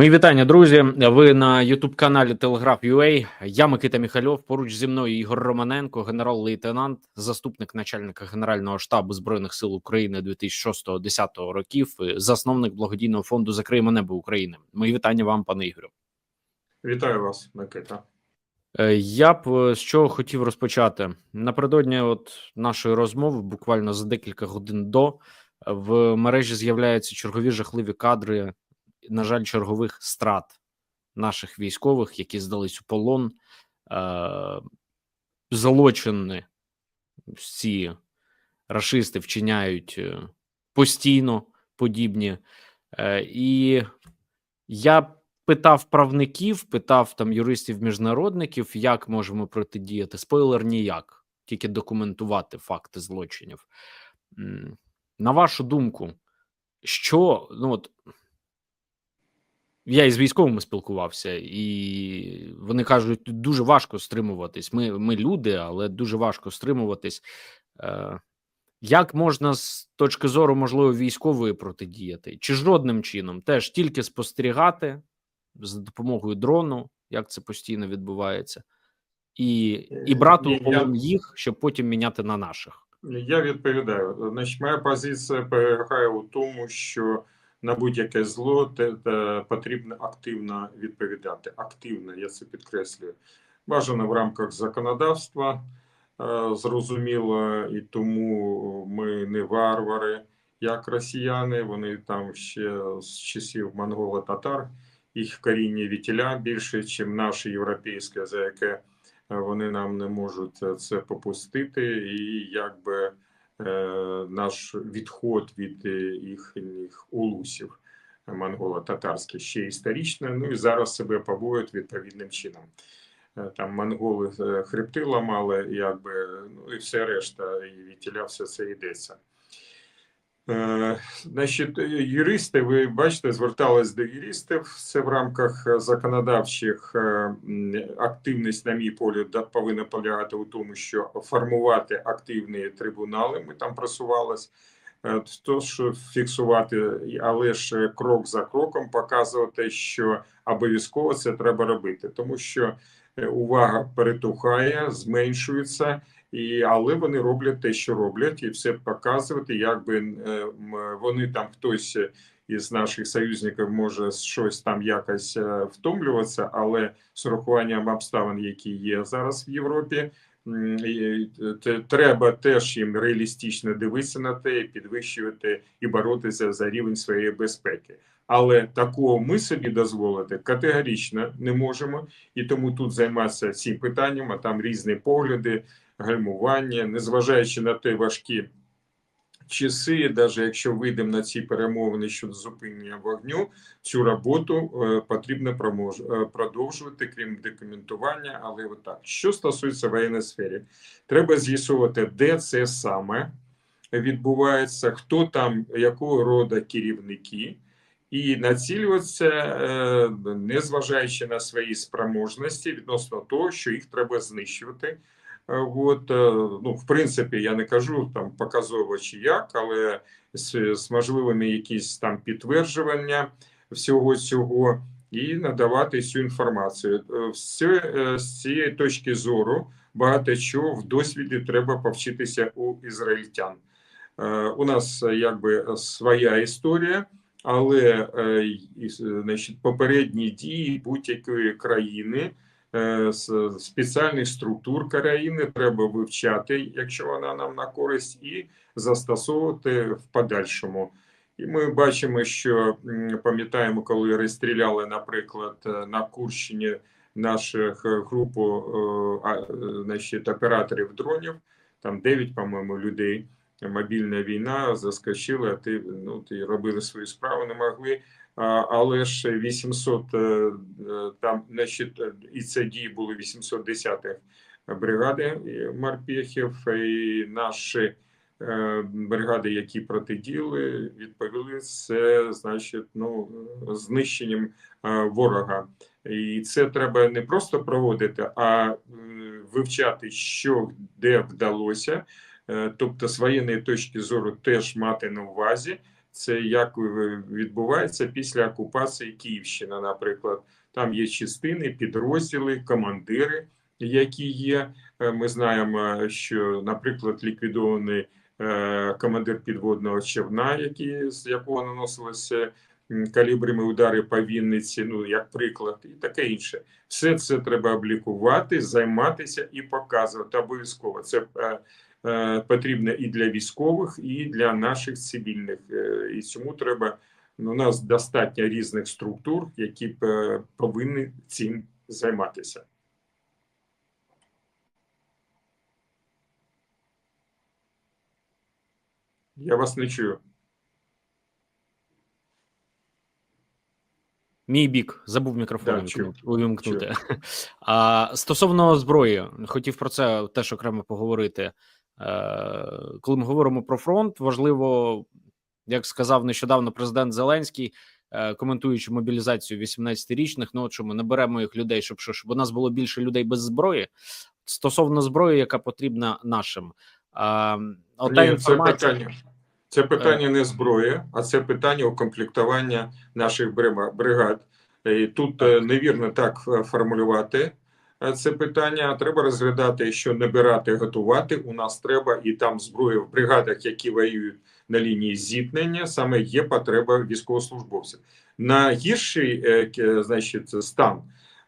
Мої вітання, друзі. Ви на Ютуб каналі Телеграф UA. Я Микита Міхальов. Поруч зі мною Ігор Романенко, генерал-лейтенант, заступник начальника Генерального штабу збройних сил України 2006-2010 років, засновник благодійного фонду Закриємо небо України. Мої вітання вам, пане Ігорю. Вітаю вас, Микита. Е, Я б е, з чого хотів розпочати напередодні от нашої розмови, буквально за декілька годин до в мережі з'являються чергові жахливі кадри. На жаль, чергових страт наших військових, які здались у полон, е, злочини ці рашисти вчиняють постійно подібні. І я питав правників, питав там юристів-міжнародників, як можемо протидіяти. Спойлер ніяк, тільки документувати факти злочинів. На вашу думку, що ну от я із військовими спілкувався, і вони кажуть, дуже важко стримуватись. Ми, ми люди, але дуже важко стримуватись. Е, як можна з точки зору, можливо, військової протидіяти? Чи жодним чином теж тільки спостерігати за допомогою дрону, як це постійно відбувається, і, і брати Ні, у полон їх, щоб потім міняти на наших? Я відповідаю. Значить, моя позиція полягає у тому, що на будь-яке зло те, те потрібно активно відповідати. Активно, я це підкреслюю. Бажано в рамках законодавства, е, зрозуміло, і тому ми не варвари, як росіяни. Вони там ще з часів монголо-татар, їх коріння вітіля більше, ніж наше європейське, за яке вони нам не можуть це попустити, і якби е, наш відход від е, їхніх улусів монголо-татарських ще історично. Ну і зараз себе побоюють відповідним чином. Е, Там монголи е, хребти ламали, якби ну і все решта, і вітіля все це йдеться. Е, Значить, юристи, ви бачите, звертались до юристів. Це в рамках законодавчих е, активність, на мій да- повинна полягати у тому, що формувати активні трибунали. Ми там просувались. Е, То, що фіксувати, але ж крок за кроком показувати, що обов'язково це треба робити, тому що увага перетухає, зменшується. І, але вони роблять те, що роблять, і все показувати, якби е, вони там хтось із наших союзників може щось там якось е, втомлюватися, але з урахуванням обставин, які є зараз в Європі, е, треба теж їм реалістично дивитися на те, підвищувати і боротися за рівень своєї безпеки. Але такого ми собі дозволити категорично не можемо, і тому тут займатися цим питанням, а там різні погляди гальмування, незважаючи на те важкі часи, навіть якщо вийдемо на ці перемовини щодо зупинення вогню, цю роботу е, потрібно е, продовжувати, крім документування. Але отак, що стосується воєнної сфери, треба з'ясувати, де це саме відбувається, хто там, якого роду керівники. І націлюватися, е, незважаючи на свої спроможності відносно того, що їх треба знищувати. Е, От, е, ну, в принципі, я не кажу там показово чи як, але з, з можливими якісь там підтверджування всього цього і надавати цю інформацію. Е, Все е, з цієї точки зору багато чого в досвіді треба повчитися у ізраїльтян. Е, У нас якби своя історія. Але значить, попередні дії будь-якої країни спеціальних структур країни треба вивчати, якщо вона нам на користь, і застосовувати в подальшому. І ми бачимо, що пам'ятаємо, коли розстріляли, наприклад, е, на Курщині наших е, групу е, е, значить, операторів дронів, там 9, по-моєму, людей мобільна війна заскочила, ти ну ти робили свою справу, не могли. Але ж 800 е, е, там, значить, е, і це дії були 810-х бригади морпехів, і наші бригади, які протидіяли, відповіли це, значить, ну знищенням ворога. І це треба не просто проводити, а вивчати, що де вдалося. Тобто, з воєнної точки зору теж мати на увазі. Це як е, відбувається після окупації Київщини, наприклад. Там є частини, підрозділи, командири, які є. Е, Ми знаємо, що, наприклад, ліквідований е, командир підводного човна, який, з якого наносилися калібрами удари по Вінниці, ну як приклад, і таке інше. Все це треба облікувати, займатися і показувати обов'язково. Це е, е, і для військових, і для наших цивільних. Е, І цьому треба. ну, У нас достатньо різних структур, які б, е, повинні цим займатися. Я вас не чую. Мій бік забув мікрофон Да, увімкнути. А стосовно зброї, хотів про це теж окремо поговорити. Е, Коли ми говоримо про фронт, важливо, як сказав нещодавно президент Зеленський, е, коментуючи мобілізацію 18-річних, ну от що ми наберемо їх людей, щоб що, щоб у нас було більше людей без зброї. Стосовно зброї, яка потрібна нашим. А, Ота Ні, це питання. Це питання не зброї, а це питання укомплектування наших бригад. І тут е, невірно так е, формулювати е, це питання. Треба розглядати, що набирати, готувати. У нас треба і там зброї в бригадах, які воюють на лінії зіткнення, саме є потреба військовослужбовців. На гірший е, значить, стан.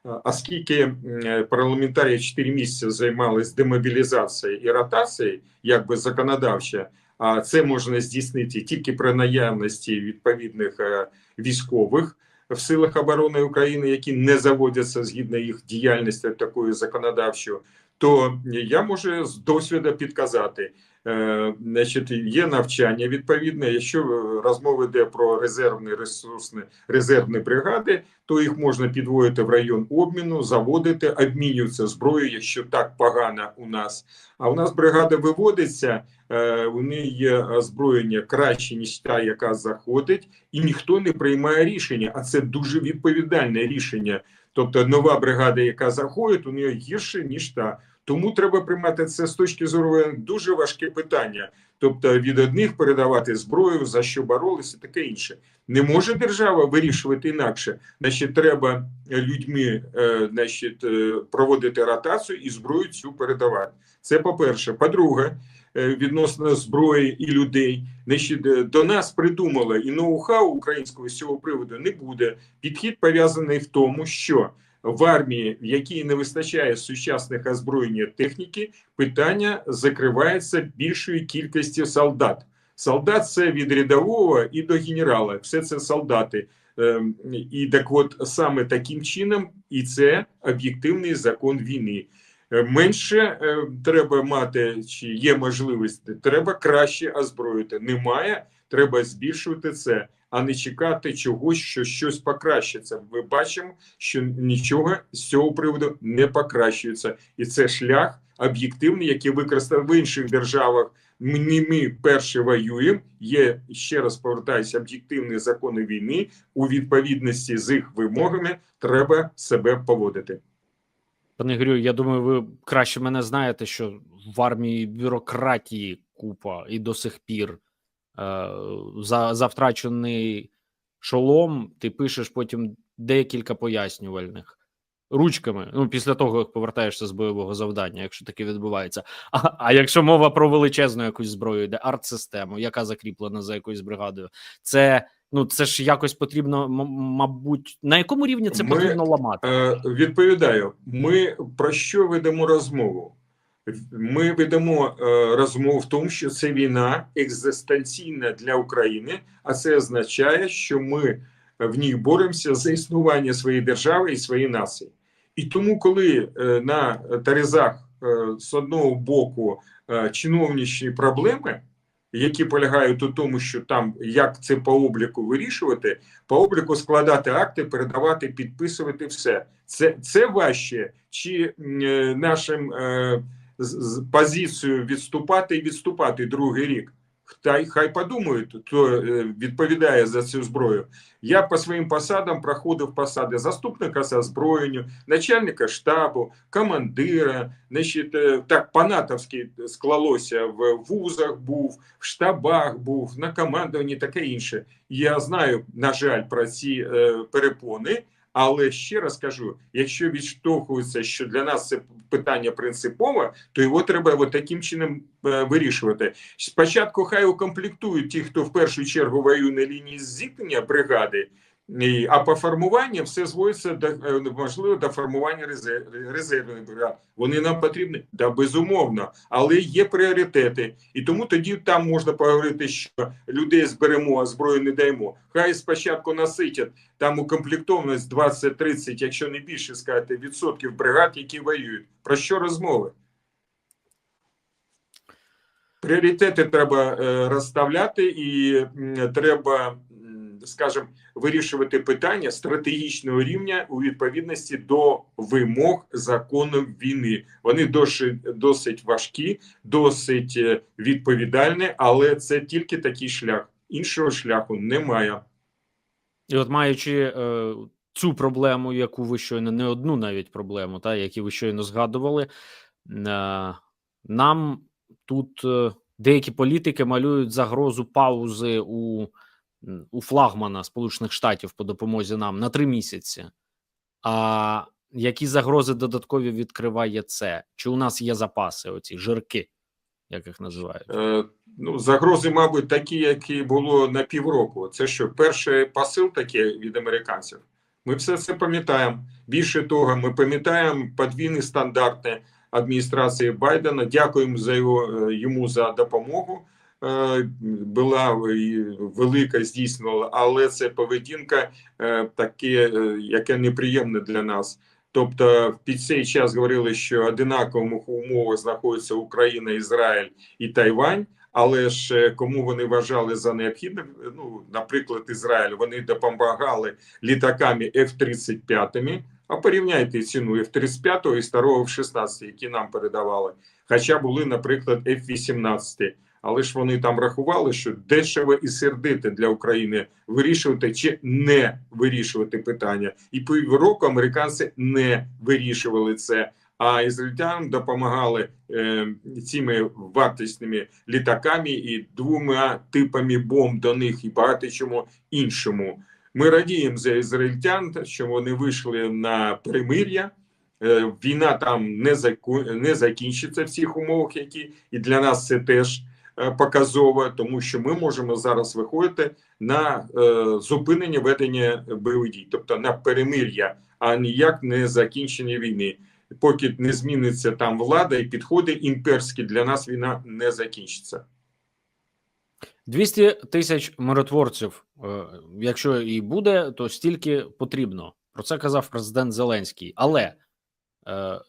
е, Оскільки е, парламентарії 4 місяці займалися демобілізацією і ротацією, якби законодавчо, а це можна здійснити тільки при наявності відповідних е, військових в силах оборони України, які не заводяться згідно їх діяльності такою законодавчою. То я можу з досвіду підказати. Е, Значить, є навчання відповідне. Якщо е, розмова йде про резервні ресурсні резервні бригади, то їх можна підводити в район обміну, заводити, обмінюються зброєю, якщо так погано у нас. А у нас бригада виводиться, е, у неї є озброєння краще, ніж та, яка заходить, і ніхто не приймає рішення. А це дуже відповідальне рішення. Тобто нова бригада, яка заходить, у неї гірше, ніж та. Тому треба приймати це з точки зору дуже важке питання. Тобто від одних передавати зброю, за що боролися, таке інше. Не може держава вирішувати інакше. Значить, треба людьми е, значить, е, проводити ротацію і зброю цю передавати. Це по-перше. По-друге, е, відносно зброї і людей, значить, е, до нас придумали і ноу-хау українського з цього приводу не буде. Підхід пов'язаний в тому, що в армії, в якій не вистачає сучасних озброєння техніки, питання закривається більшою кількістю солдат. Солдат це від рядового і до генерала. Все це солдати. Ем, І так от саме таким чином, і це об'єктивний закон війни. Е, Менше е, треба мати, чи є можливість, треба краще озброїти. Немає, треба збільшувати це, а не чекати чогось, що щось покращиться. Ми бачимо, що нічого з цього приводу не покращується, і це шлях об'єктивний, який використав в інших державах. Не ми перші воюємо. Є ще раз повертаюся, об'єктивні закони війни у відповідності з їх вимогами. Треба себе поводити. Пане Ігорю, я думаю, ви краще мене знаєте, що в армії бюрократії купа і до сих пір за, за втрачений шолом ти пишеш потім декілька пояснювальних ручками. Ну, після того, як повертаєшся з бойового завдання, якщо таке відбувається. А, а якщо мова про величезну якусь зброю, йде арт-систему, яка закріплена за якоюсь бригадою, це ну це ж якось потрібно, мабуть, на якому рівні це Ми, потрібно ламати? Е, відповідаю, ми про що ведемо розмову? Ми ведемо е, розмову в тому, що це війна екзистенційна для України, а це означає, що ми в ній боремося за існування своєї держави і своєї нації. І тому, коли е, на терезах е, з одного боку е, чиновничі проблеми, які полягають у тому, що там як це по обліку вирішувати, по обліку складати акти, передавати, підписувати все. Це це важче, чи е, нашим позицією відступати і відступати другий рік. Хай, хай подумають, хто е, відповідає за цю зброю. Я по своїм посадам проходив посади заступника за озброєнню, начальника штабу, командира. Значить, е, так по-натовськи склалося в вузах був, в штабах був, на командуванні таке інше. Я знаю, на жаль, про ці е, перепони. Але ще раз кажу: якщо відштовхується, що для нас це питання принципове, то його треба от таким чином е, вирішувати. Спочатку хай укомплектують ті, хто в першу чергу воює на лінії зіткнення бригади, а по формуванню все зводиться до е, можливо до формування резерв, резервних бригад. Вони нам потрібні, да безумовно, але є пріоритети, і тому тоді там можна поговорити, що людей зберемо, а зброю не даємо. Хай спочатку наситять там укомплектованість 20-30, якщо не більше сказати, відсотків бригад, які воюють. Про що розмови? Пріоритети треба е, розставляти, і треба, скажімо, вирішувати питання стратегічного рівня у відповідності до вимог законів війни. Вони досить, досить важкі, досить е, відповідальні, але це тільки такий шлях. Іншого шляху немає. І от маючи е, цю проблему, яку ви щойно не одну навіть проблему, та які ви щойно згадували, е, нам тут е, деякі політики малюють загрозу паузи у, у флагмана Сполучених Штатів по допомозі нам на три місяці. А які загрози додаткові відкриває це? Чи у нас є запаси, оці жирки, як їх називають? Е, ну, загрози, мабуть, такі, які було на півроку. Це що, перший посил таке від американців. Ми все це пам'ятаємо. Більше того, ми пам'ятаємо подвійні стандарти адміністрації Байдена. Дякуємо за його е, йому за допомогу. Е, Була і велика здійснювала, але це поведінка е, таке, е, яке неприємне для нас. Тобто, під цей час говорили, що одинакових умовах знаходяться Україна, Ізраїль і Тайвань. Але ж е, кому вони вважали за необхідне, ну наприклад, Ізраїль, вони допомагали літаками F-35, а порівняйте ціну F-35 і старого F-16, які нам передавали. Хоча були, наприклад, F-18. Але ж вони там рахували, що дешево і сердити для України вирішувати чи не вирішувати питання. І півроку американці не вирішували це. А ізраїльтянам допомагали е, цими вартісними літаками і двома типами бомб до них і багато чому іншому. Ми радіємо за ізраїльтян, що вони вийшли на перемир'я. Е, війна там не не закінчиться в цих умовах, які і для нас це теж е, показово, тому що ми можемо зараз виходити на е, зупинення ведення бойових дій, тобто на перемир'я, а ніяк не закінчення війни. Поки не зміниться там влада і підходи імперські, для нас війна не закінчиться. 200 тисяч миротворців, е, якщо і буде, то стільки потрібно. Про це казав президент Зеленський. Але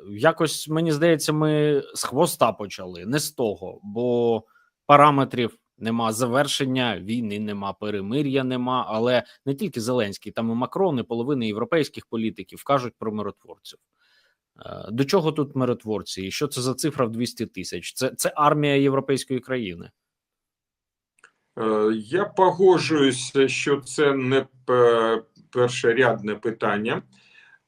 якось мені здається, ми з хвоста почали, не з того, бо параметрів нема завершення війни, нема перемир'я, нема. Але не тільки Зеленський, там і Макрон, і половина європейських політиків кажуть про миротворців. Е, До чого тут миротворці? І що це за цифра в 200 тисяч? Це, це армія європейської країни. Е, Я погоджуюся, що це не пе- першорядне питання,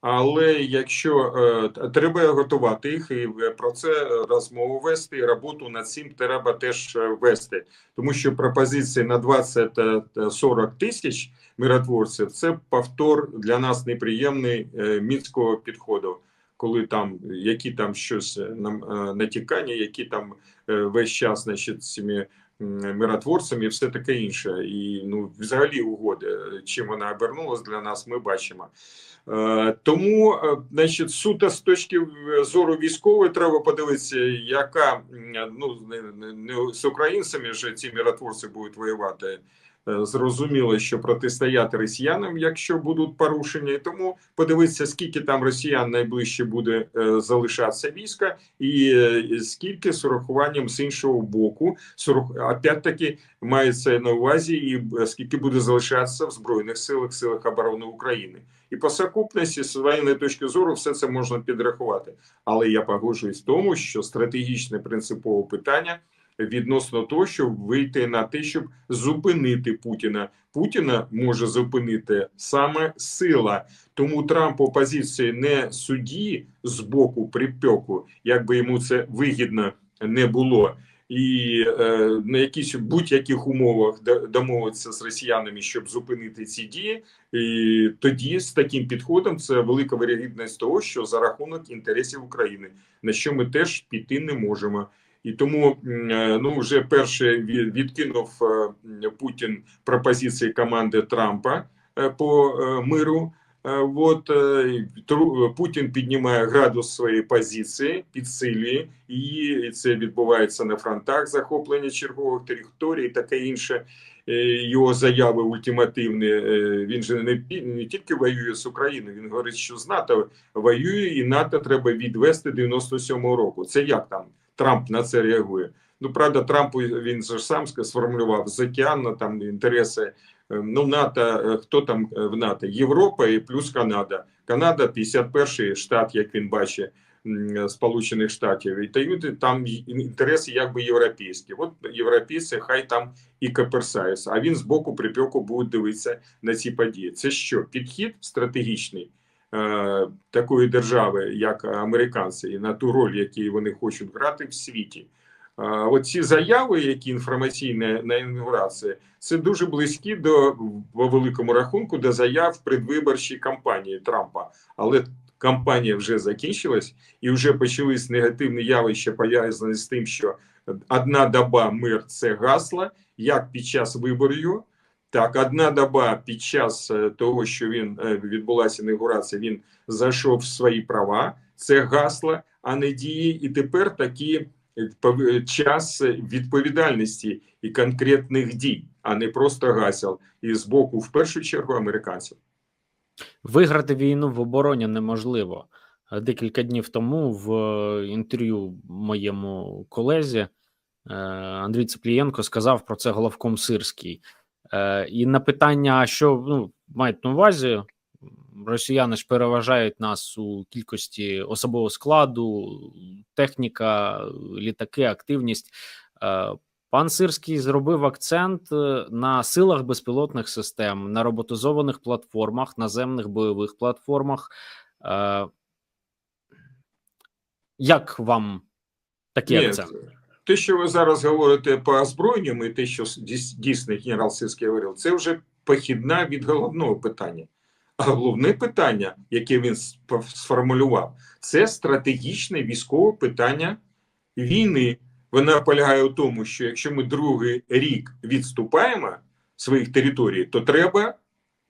але якщо е, треба готувати їх і про це розмову вести, роботу над цим треба теж е, вести, тому що пропозиції на 20-40 тисяч миротворців це повтор для нас неприємний е, мінського підходу. Коли там які там щось е, нам е, натікання, які там е, весь час значить цими миротворцями і все таке інше. І ну, взагалі угоди, чим вона обернулась для нас, ми бачимо. Е, тому, е, значить, суто з точки зору військової, треба подивитися, яка ну не, з українцями ж ці миротворці будуть воювати. Е, Зрозуміло, що протистояти росіянам, якщо будуть порушення, і тому подивитися, скільки там росіян найближче буде е, залишатися війська, і е, скільки з урахуванням з іншого боку, з опять-таки мається на увазі, і скільки буде залишатися в збройних силах, силах оборони України. І по сукупності з воєнної точки зору все це можна підрахувати. Але я погоджуюсь в тому, що стратегічне принципове питання відносно того, щоб вийти на те, щоб зупинити Путіна. Путіна може зупинити саме сила. Тому Трамп у позиції не судді з боку припеку, як би йому це вигідно не було. І е, на якісь будь-яких умовах домовитися з росіянами, щоб зупинити ці дії, і тоді з таким підходом це велика вирогідність того, що за рахунок інтересів України, на що ми теж піти не можемо. І тому е, ну вже перше ві- відкинув е, Путін пропозиції команди Трампа е, по миру. От Путін піднімає градус своєї позиції, підсилює її. І це відбувається на фронтах захоплення чергових територій, таке інше. Його заяви ультимативні. Він же не, не тільки воює з Україною, він говорить, що з НАТО воює, і НАТО треба відвести 97-го року. Це як там Трамп на це реагує? Ну правда, Трамп він же сам сформулював з океану там інтереси. е, Ну, НАТО, е, хто там е, в НАТО? Європа і плюс Канада. Канада 51-й штат, як він бачить, Сполучених Штатів. І дають там інтереси якби європейські. От європейці хай там і коперсаються. А він з боку припеку буде дивитися на ці події. Це що? Підхід стратегічний е, такої держави, як американці, і на ту роль, яку вони хочуть грати в світі. А От ці заяви, які інформаційні на інаугурації, це дуже близькі до по великому рахунку до заяв предвиборчої кампанії Трампа. Але кампанія вже закінчилась і вже почались негативні явища пов'язані з тим, що одна доба мир це гасло, як під час виборів. Так, одна доба під час е, того, що він е, відбулася інаугурація, він зайшов в свої права. Це гасло, а не дії. І тепер такі е, час відповідальності і конкретних дій, а не просто гасел. І з боку, в першу чергу, американців. Виграти війну в обороні неможливо. Декілька днів тому в інтерв'ю моєму колезі Андрій Цеплієнко сказав про це головком Сирський. Е, І на питання, що ну, мають на увазі, росіяни ж переважають нас у кількості особового складу, техніка, літаки, активність. Е, Пан Сирський зробив акцент е, на силах безпілотних систем, на роботизованих платформах, наземних бойових платформах. Е, Як вам такий Ні, акцент? Те, що ви зараз говорите по озброєнням, і те, що дійс- дійсно генерал Сирський говорив, це вже похідна від головного питання. А головне питання, яке він сформулював, це стратегічне військове питання війни. Вона полягає у тому, що якщо ми другий рік відступаємо своїх територій, то треба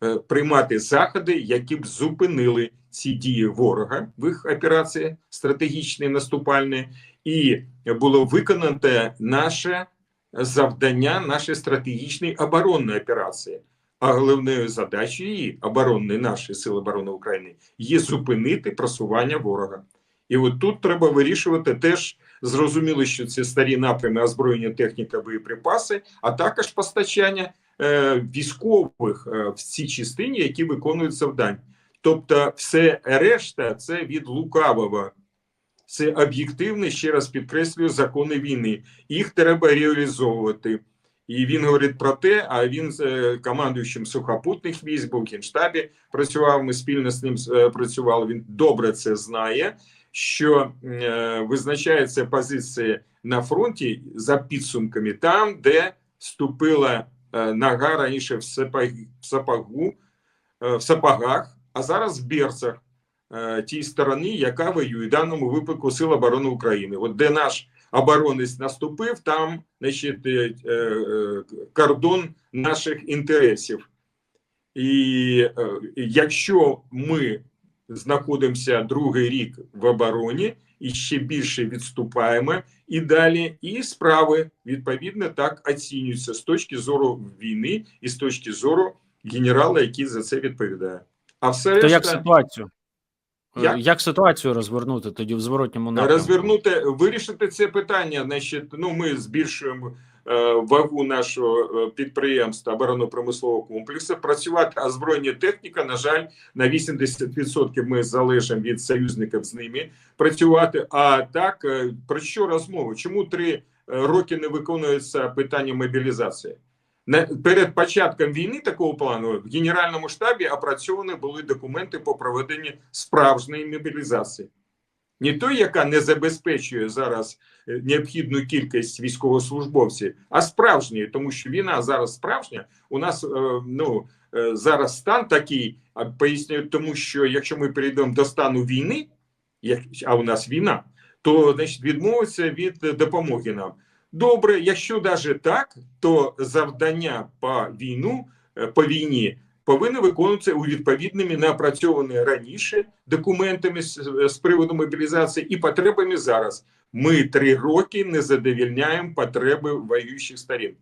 е, приймати заходи, які б зупинили ці дії ворога в їх операції стратегічні наступальні, і було виконано наше завдання, наші стратегічні оборонні операції. А головною задачею її оборонної нашої сили оборони України є зупинити просування ворога. І от тут треба вирішувати теж зрозуміло, що це старі напрями озброєння, техніка, боєприпаси, а також постачання е, військових е, в цій частині, які виконують завдань. Тобто, все решта це від лукавого. Це об'єктивне, ще раз підкреслюю, закони війни. Їх треба реалізовувати. І він говорить про те, а він з е, командуючим сухопутних військ був в Генштабі, працював, ми спільно з ним е, працювали, він добре це знає, що е, визначається позиція на фронті за підсумками там, де вступила е, нога раніше в, сапог, в, сапогу, е, в сапогах, а зараз в берцах тій сторони, яка воює в даному випадку Сил оборони України. От де наш оборонець наступив, там значить, е, е, кордон наших інтересів. І е, якщо ми знаходимося другий рік в обороні і ще більше відступаємо і далі, і справи відповідно так оцінюються з точки зору війни і з точки зору генерала, який за це відповідає. А все решта, як ситуацію? Е, Як? Як ситуацію розвернути тоді в зворотньому напрямку? розвернути, вирішити це питання. Значить, ну ми збільшуємо е, вагу нашого е, підприємства оборонно-промислового комплексу. Працювати озброєння техніка. На жаль, на 80% ми залежимо від союзників з ними працювати. А так е, про що розмова? Чому три роки не виконується питання мобілізації. Перед початком війни такого плану в Генеральному штабі опрацьовані були документи по проведенню справжньої мобілізації. Не той, яка не забезпечує зараз е, необхідну кількість військовослужбовців, а справжньої, тому що війна зараз справжня. У нас е, ну, е, зараз стан такий, а пояснюю, тому що якщо ми перейдемо до стану війни, а у нас війна, то значить відмовиться від допомоги нам. Добре, якщо навіть так, то завдання по війну е, по війні повинні виконуватися у відповідними напрацьованими раніше документами з, з приводу мобілізації і потребами зараз. Ми три роки не задовільняємо потреби воюючих сторін.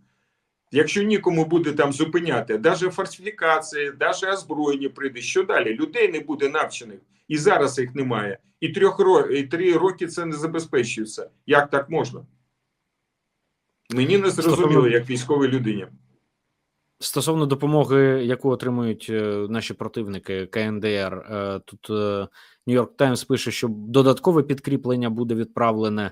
Якщо нікому буде там зупиняти, навіть фальсифікації, навіть озброєння прийде, що далі? Людей не буде навчених, і зараз їх немає. І трьох і три роки це не забезпечується. Як так можна? Мені не зрозуміло, як військовій людині. Стосовно допомоги, яку отримують е, наші противники КНДР, е, тут Нью-Йорк Таймс пише, що додаткове підкріплення буде відправлене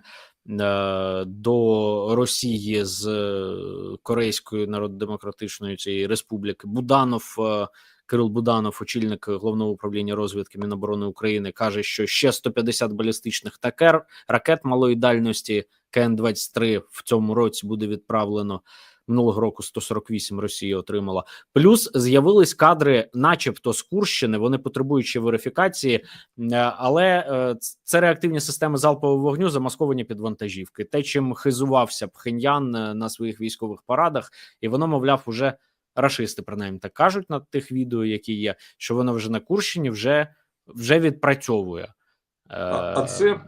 е, до Росії з е, Корейської Народно-Демократичної цієї республіки. Буданов е, Кирил Буданов, очільник головного управління розвідки Міноборони України, каже, що ще 150 балістичних такер ракет малої дальності КН-23 в цьому році буде відправлено. Минулого року 148 Росія отримала. Плюс з'явились кадри, начебто з Курщини. Вони потребують ще верифікації, е, але е, це реактивні системи залпового вогню, замасковані під вантажівки. Те, чим хизувався Пхеньян е, на своїх військових парадах, і воно, мовляв, уже рашисти принаймні так кажуть на тих відео, які є, що воно вже на Курщині вже, вже відпрацьовує. А, а це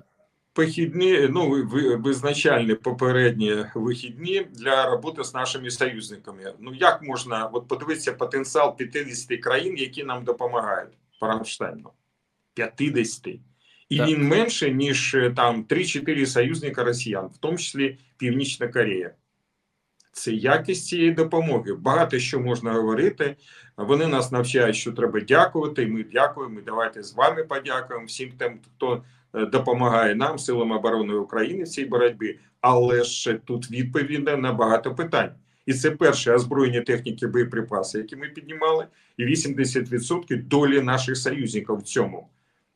похідні, ну ви- ви- визначальні попередні вихідні для роботи з нашими союзниками. Ну як можна от подивитися потенціал 50 країн, які нам допомагають по Рамштайну? 50. І Так. він менше, ніж е, там 3-4 союзника росіян, в тому числі Північна Корея. Це якість цієї допомоги. Багато що можна говорити. Вони нас навчають, що треба дякувати. І ми дякуємо. І давайте з вами подякуємо всім тим, хто допомагає нам, силам оборони України в цій боротьбі. Але ж тут відповіді на багато питань. І це перше озброєння техніки боєприпаси, які ми піднімали, і 80% долі наших союзників в цьому.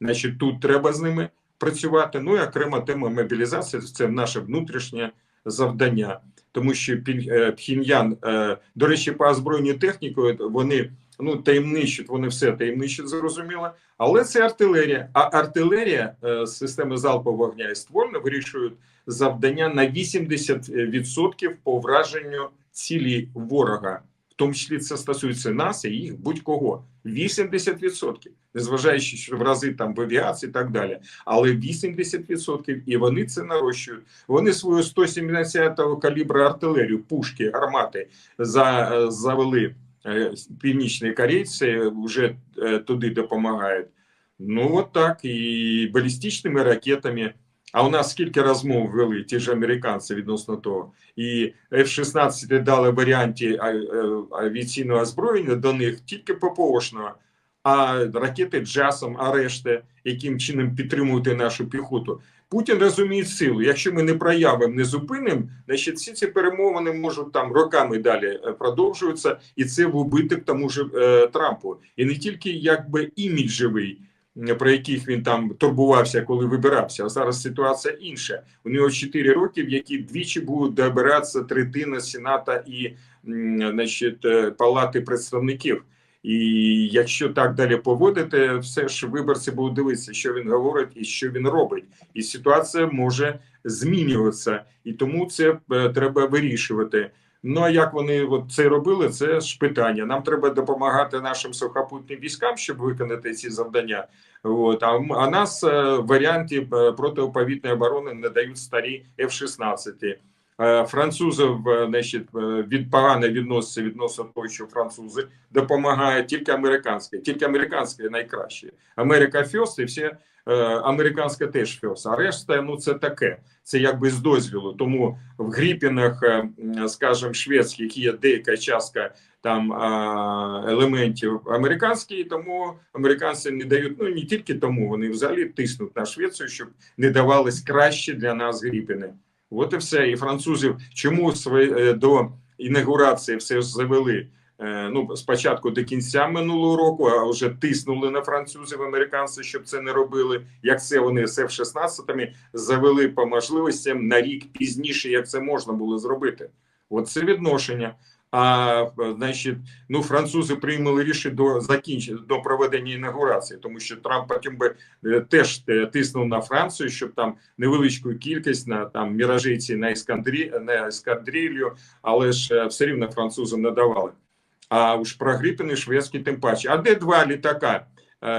Значить, тут треба з ними працювати. Ну і окрема тема мобілізації це наше внутрішнє завдання, тому що е, Пхеньян, е, до речі, по озброєнню технікою вони ну таємничать, вони все таємничать, зрозуміло. Але це артилерія. А артилерія е, системи залпового вогня і ствольно вирішують завдання на 80% по враженню цілі ворога. В тому числі це стосується нас і їх будь-кого. 80%. Незважаючи, що в рази там в авіації і так далі. Але 80% і вони це нарощують. Вони свою 170-го калібру артилерію, пушки, гармати за, е, завели північні корейці, вже е, туди допомагають. Ну, от так, і балістичними ракетами. А у нас скільки розмов вели ті ж американці відносно того, і F-16 дали варіанті е, авіаційного озброєння до них тільки ППОшного, а ракети джасом, а решта, яким чином підтримувати нашу піхоту. Путін розуміє силу. Якщо ми не проявимо, не зупинимо, значить всі ці перемовини можуть там роками далі е, продовжуватися, і це в убиток тому ж е, Трампу. І не тільки якби іміджевий, про яких він там турбувався, коли вибирався. А зараз ситуація інша. У нього 4 роки, в які двічі будуть добиратися третина Сената і значить, е, Палати представників. І якщо так далі поводити, все ж виборці будуть дивитися, що він говорить і що він робить, і ситуація може змінюватися, і тому це е, треба вирішувати. Ну а як вони от це робили, це ж питання. Нам треба допомагати нашим сухопутним військам, щоб виконати ці завдання. От а, а нас е, в варіанті е, протиповітної оборони не дають старі F-16. Е, Французів е, значить, е, від погано відноситься відносно того, що французи допомагають тільки американське, тільки американське найкраще. Америка фьост і всі е, американська теж фьост. А решта ну це таке. Це якби з дозвілу. Тому в Гріпінах, скажімо, шведських є деяка частка там елементів американські, тому американці не дають. Ну не тільки тому, вони взагалі тиснуть на Швецію, щоб не давались краще для нас Гріпіни. От і все. І французів чому свої, е, до інаугурації все ж завели. е, Ну, спочатку до кінця минулого року, а вже тиснули на французів, американці, щоб це не робили. Як це вони все в 16-мі завели по можливостям на рік пізніше, як це можна було зробити. От це відношення. А значить, ну французи прийняли рішення до закінчення до проведення інаугурації, тому що Трамп потім би е, теж е, тиснув на Францію, щоб там невеличку кількість на там міражиці на ескадрі на ескадрилью, але ж е, все рівно французам не давали. А уж про Гриппіни шведські тим паче. А де два літака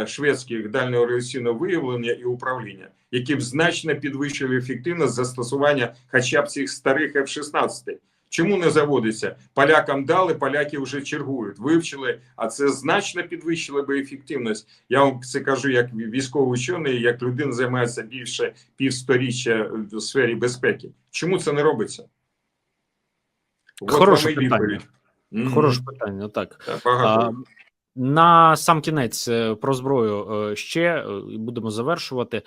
шведських дальнього радіаційного виявлення і управління, які б значно підвищили ефективність застосування хоча б цих старих F-16? Чому не заводиться? Полякам дали, поляки вже чергують, вивчили, а це значно підвищило би ефективність. Я вам це кажу як військовий учений, як людина займається більше півсторіччя в сфері безпеки. Чому це не робиться? Хороше питання. Хороше питання. Так Так, багато. А, на сам кінець е, про зброю е, ще е, будемо завершувати.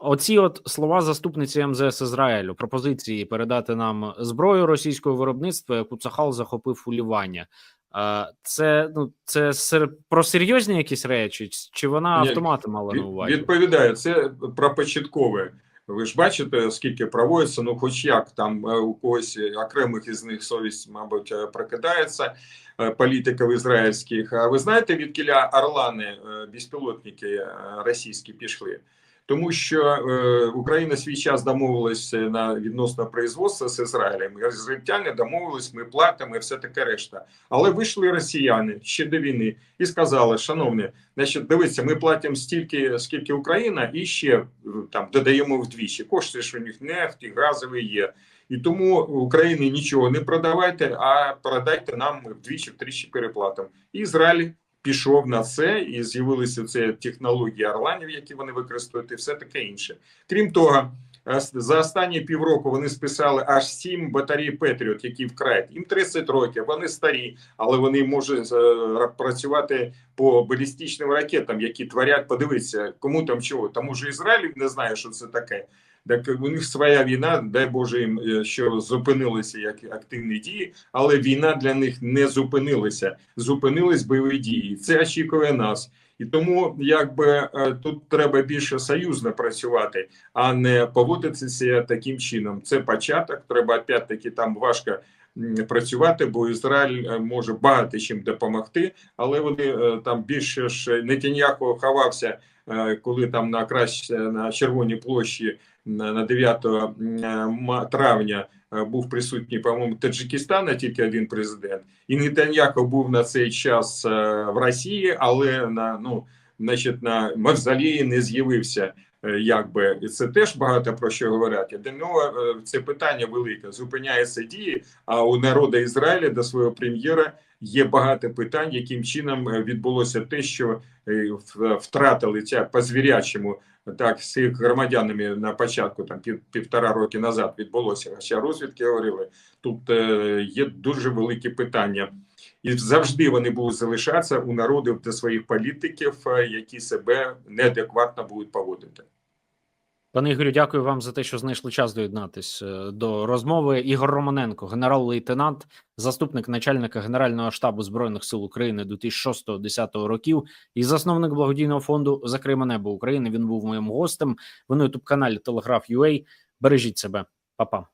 Оці от слова заступниці МЗС Ізраїлю, пропозиції передати нам зброю російського виробництва, яку Цахал захопив у Лівані. Це ну це сер- про серйозні якісь речі, чи вона автомати мала на увазі? Відповідаю, це про початкове. Ви ж бачите, скільки проводиться, ну хоч як там е, у когось окремих із них совість, мабуть, е, прокидається е, політиків ізраїльських. А ви знаєте, від кіля Орлани безпілотники російські пішли? Тому що е, Україна свій час домовилася на відносно производства з Ізраїлем. Ізраїльтяни домовились, ми платимо і все таке решта. Але вийшли росіяни ще до війни і сказали: шановні, значить, дивіться, ми платимо стільки, скільки Україна, і ще е, там додаємо вдвічі. Кошти ж у них нефть і газові є. І тому Україні нічого не продавайте, а продайте нам вдвічі, втричі переплатимо. І Ізраїль пішов на це, і з'явилися ці технології орланів, які вони використовують, і все таке інше. Крім того, за останні півроку вони списали аж сім батарей Петріот, які вкрають. Їм 30 років, вони старі, але вони можуть е, працювати по балістичним ракетам, які творять. Подивитися, кому там чого. Тому що Ізраїль не знає, що це таке. Так у них своя війна, дай Боже їм, е, що зупинилися як активні дії, але війна для них не зупинилася. Зупинились бойові дії. Це очікує нас. І тому якби е, тут треба більше союзно працювати, а не поводитися таким чином. Це початок. Треба опять-таки там важко працювати, бо Ізраїль е, може багато чим допомогти, але вони там більше ж Нетаньяху ховався, е, коли там на краще на Червоній площі на на 9 ма- травня е, був присутній, по-моєму, Таджикистана тільки один президент, і Нетаньяко був на цей час е, в Росії, але на ну, значить, на мавзолії не з'явився. Е, Якби це теж багато про що говорять. Нього е, це питання велике. Зупиняється дії. А у народу Ізраїля до свого прем'єра є багато питань, яким чином е, відбулося те, що втратили ця по звірячому так з громадянами на початку, там пів, півтора роки назад відбулося. Хоча розвідки говорили, тут є дуже великі питання, і завжди вони будуть залишатися у народу та своїх політиків, е, які себе неадекватно будуть поводити. Пане Ігорю, дякую вам за те, що знайшли час доєднатись е, до розмови. Ігор Романенко, генерал-лейтенант, заступник начальника Генерального штабу збройних сил України 2006-2010 років і засновник благодійного фонду Закриме небо України. Він був моїм гостем. Ви на каналі Телеграф.UA. Бережіть себе, Па-па.